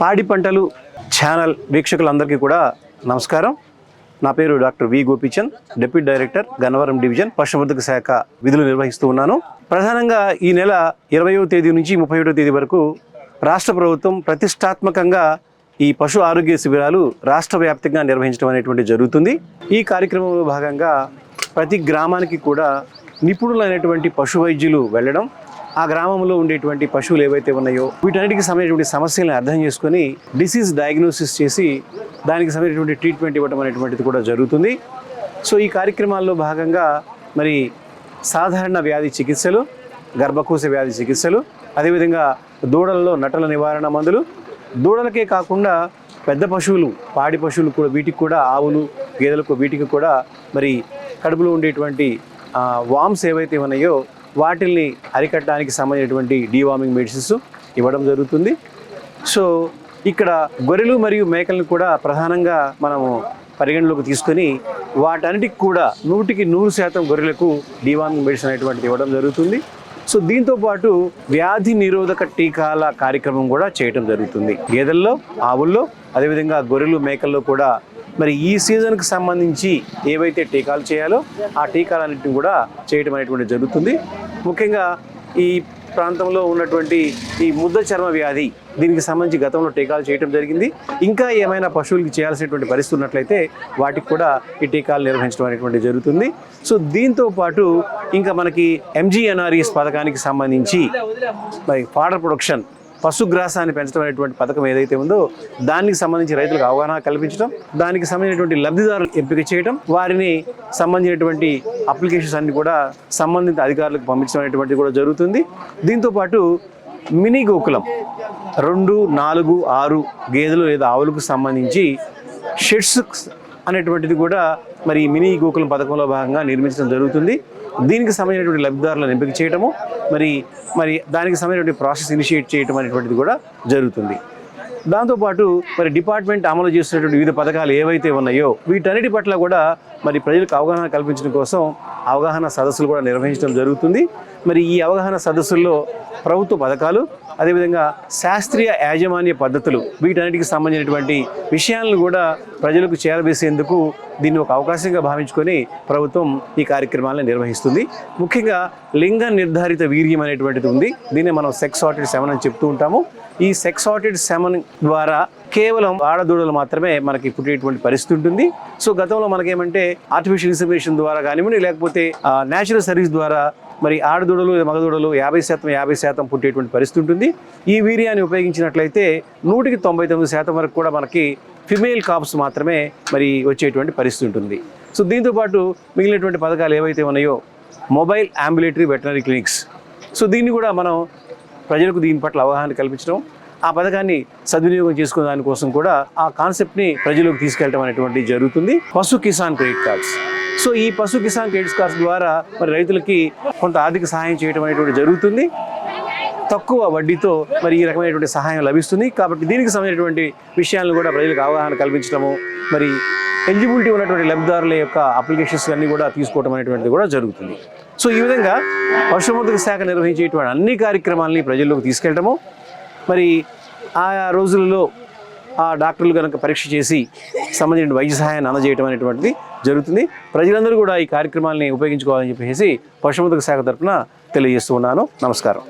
పాడి పంటలు ఛానల్ వీక్షకులందరికీ కూడా నమస్కారం. నా పేరు doctor V Gopichand deputy director Gannavaram division పశువర్ధక శాఖ విధులు నిర్వహిస్తూ ఉన్నాను. ప్రధానంగా ఈ నెల ఇరవయో తేదీ నుంచి ముప్పై ఒకటో తేదీ వరకు రాష్ట్ర ప్రభుత్వం ప్రతిష్టాత్మకంగా ఈ పశు ఆరోగ్య శిబిరాలు రాష్ట్ర వ్యాప్తంగా నిర్వహించడం అనేటువంటి జరుగుతుంది. ఈ కార్యక్రమంలో భాగంగా ప్రతి గ్రామానికి కూడా నిపుణులైనటువంటి పశు వైద్యులు వెళ్ళడం ఆ గ్రామంలో ఉండేటువంటి పశువులు ఏవైతే ఉన్నాయో వీటన్నిటికి సంబంధించినటువంటి సమస్యలను అర్థం చేసుకొని డిసీజ్ డయాగ్నోసిస్ చేసి దానికి సంబంధించినటువంటి ట్రీట్మెంట్ ఇవ్వడం అనేటువంటిది కూడా జరుగుతుంది. సో ఈ కార్యక్రమాల్లో భాగంగా మరి సాధారణ వ్యాధి చికిత్సలు గర్భకోశ వ్యాధి చికిత్సలు అదేవిధంగా దూడలలో నటల నివారణ మందులు. దూడలకే కాకుండా పెద్ద పశువులు పాడి పశువులు కూడా వీటికి కూడా ఆవులు గేదెలకు వీటికి కూడా మరి కడుపులో ఉండేటువంటి వామ్స్ ఏవైతే ఉన్నాయో వాటిల్ని అరికట్టడానికి సంబంధించినటువంటి డీవార్మింగ్ మెడిసిన్స్ ఇవ్వడం జరుగుతుంది. సో ఇక్కడ గొర్రెలు మరియు మేకలను కూడా ప్రధానంగా మనము పరిగణలోకి తీసుకొని వాటన్నిటికి కూడా నూటికి నూరు శాతం గొర్రెలకు డీవార్మింగ్ మెడిసిన్ అనేటువంటిది ఇవ్వడం జరుగుతుంది. సో దీంతో పాటు వ్యాధి నిరోధక టీకాల కార్యక్రమం కూడా చేయటం జరుగుతుంది. గేదెల్లో ఆవుల్లో అదేవిధంగా గొర్రెలు మేకల్లో కూడా మరి ఈ సీజన్కి సంబంధించి ఏవైతే టీకాలు చేయాలో ఆ టీకాలన్నింటిని కూడా చేయటం అనేటువంటి జరుగుతుంది. ముఖ్యంగా ఈ ప్రాంతంలో ఉన్నటువంటి ఈ ముద్ద చర్మ వ్యాధి దీనికి సంబంధించి గతంలో టీకాలు చేయడం జరిగింది. ఇంకా ఏమైనా పశువులకి చేయాల్సినటువంటి పరిస్థితి ఉన్నట్లయితే వాటికి కూడా ఈ టీకాలు నిర్వహించడం అనేటువంటి జరుగుతుంది. సో దీంతో పాటు ఇంకా మనకి ఎంజీఎన్ఆర్ఈఎస్ పథకానికి సంబంధించి మరి ఫాడర్ ప్రొడక్షన్ పశుగ్రాసాన్ని పెంచడం అనేటువంటి పథకం ఏదైతే ఉందో దానికి సంబంధించి రైతులకు అవగాహన కల్పించడం దానికి సంబంధించినటువంటి లబ్ధిదారులు ఎంపిక చేయడం వారిని సంబంధించినటువంటి అప్లికేషన్స్ అన్ని కూడా సంబంధిత అధికారులకు పంపించడం అనేటువంటిది కూడా జరుగుతుంది. దీంతో పాటు మినీ గోకులం రెండు నాలుగు ఆరు గేదెలు లేదా ఆవులకు సంబంధించి షెడ్స్ అనేటువంటిది కూడా మరి మినీ గోకులం పథకంలో భాగంగా నిర్మించడం జరుగుతుంది. దీనికి సంబంధించినటువంటి లబ్ధిదారులను ఎంపిక చేయటము మరి మరి దానికి సంబంధించినటువంటి ప్రాసెస్ ఇనిషియేట్ చేయటం అనేటువంటిది కూడా జరుగుతుంది. దాంతోపాటు మరి డిపార్ట్మెంట్ అమలు చేస్తున్నటువంటి వివిధ పథకాలు ఏవైతే ఉన్నాయో వీటన్నిటి పట్ల కూడా మరి ప్రజలకు అవగాహన కల్పించడం కోసం అవగాహన సదస్సులు కూడా నిర్వహించడం జరుగుతుంది. మరి ఈ అవగాహన సదస్సుల్లో ప్రభుత్వ పథకాలు అదేవిధంగా శాస్త్రీయ యాజమాన్య పద్ధతులు వీటన్నిటికి సంబంధించినటువంటి విషయాలను కూడా ప్రజలకు చేరవేసేందుకు దీన్ని ఒక అవకాశంగా భావించుకొని ప్రభుత్వం ఈ కార్యక్రమాలను నిర్వహిస్తుంది. ముఖ్యంగా లింగ నిర్ధారిత వీర్యం అనేటువంటిది ఉంది. దీన్ని మనం సెక్స్ ఆటెడ్ సెవెన్ అని చెప్తూ ఉంటాము. ఈ సెక్స్ ఆటెడ్ సెవెన్ ద్వారా కేవలం ఆడదూడలు మాత్రమే మనకి పుట్టేటువంటి పరిస్థితి ఉంటుంది. సో గతంలో మనకేమంటే ఆర్టిఫిషియల్ ఇన్సమినేషన్ ద్వారా కానివ్వండి లేకపోతే న్యాచురల్ సర్వీస్ ద్వారా మరి ఆడదూడలు మగదూడలు యాభై శాతం యాభై శాతం పుట్టేటువంటి పరిస్థితి ఉంటుంది. ఈ వీర్యాన్ని ఉపయోగించినట్లయితే నూటికి తొంభై తొమ్మిది శాతం వరకు కూడా మనకి ఫిమేల్ కాప్స్ మాత్రమే మరి వచ్చేటువంటి పరిస్థితి ఉంటుంది. సో దీంతోపాటు మిగిలినటువంటి పథకాలు ఏవైతే ఉన్నాయో mobile ambulatory veterinary clinics. So దీన్ని కూడా మనం ప్రజలకు దీని పట్ల అవగాహన కల్పించడం ఆ పథకాన్ని సద్వినియోగం చేసుకునే దానికోసం కూడా ఆ కాన్సెప్ట్ని ప్రజలకు తీసుకెళ్ళడం అనేటువంటి జరుగుతుంది. పశు కిసాన్ క్రెడిట్ కార్డ్స్. సో ఈ పశు కిసాన్ క్రెడిట్ కార్డ్స్ ద్వారా మరి రైతులకి కొంత ఆర్థిక సహాయం చేయడం అనేటువంటి జరుగుతుంది. తక్కువ వడ్డీతో మరి ఈ రకమైనటువంటి సహాయం లభిస్తుంది. కాబట్టి దీనికి సంబంధించినటువంటి విషయాలను కూడా ప్రజలకు అవగాహన కల్పించడము మరి ఎలిజిబిలిటీ ఉన్నటువంటి లబ్ధిదారుల యొక్క అప్లికేషన్స్ అన్నీ కూడా తీసుకోవడం అనేటువంటిది కూడా జరుగుతుంది. సో ఈ విధంగా పశుసంవర్ధక శాఖ నిర్వహించేటువంటి అన్ని కార్యక్రమాలని ప్రజల్లోకి తీసుకెళ్ళడము మరి ఆయా రోజులలో ఆ డాక్టర్లు కనుక పరీక్ష చేసి సంబంధించిన వైద్య సహాయాన్ని అందజేయడం అనేటువంటిది జరుగుతుంది. ప్రజలందరూ కూడా ఈ కార్యక్రమాల్ని ఉపయోగించుకోవాలని చెప్పేసి పశుసంవర్ధక శాఖ తరఫున తెలియజేస్తూ ఉన్నాను. నమస్కారం.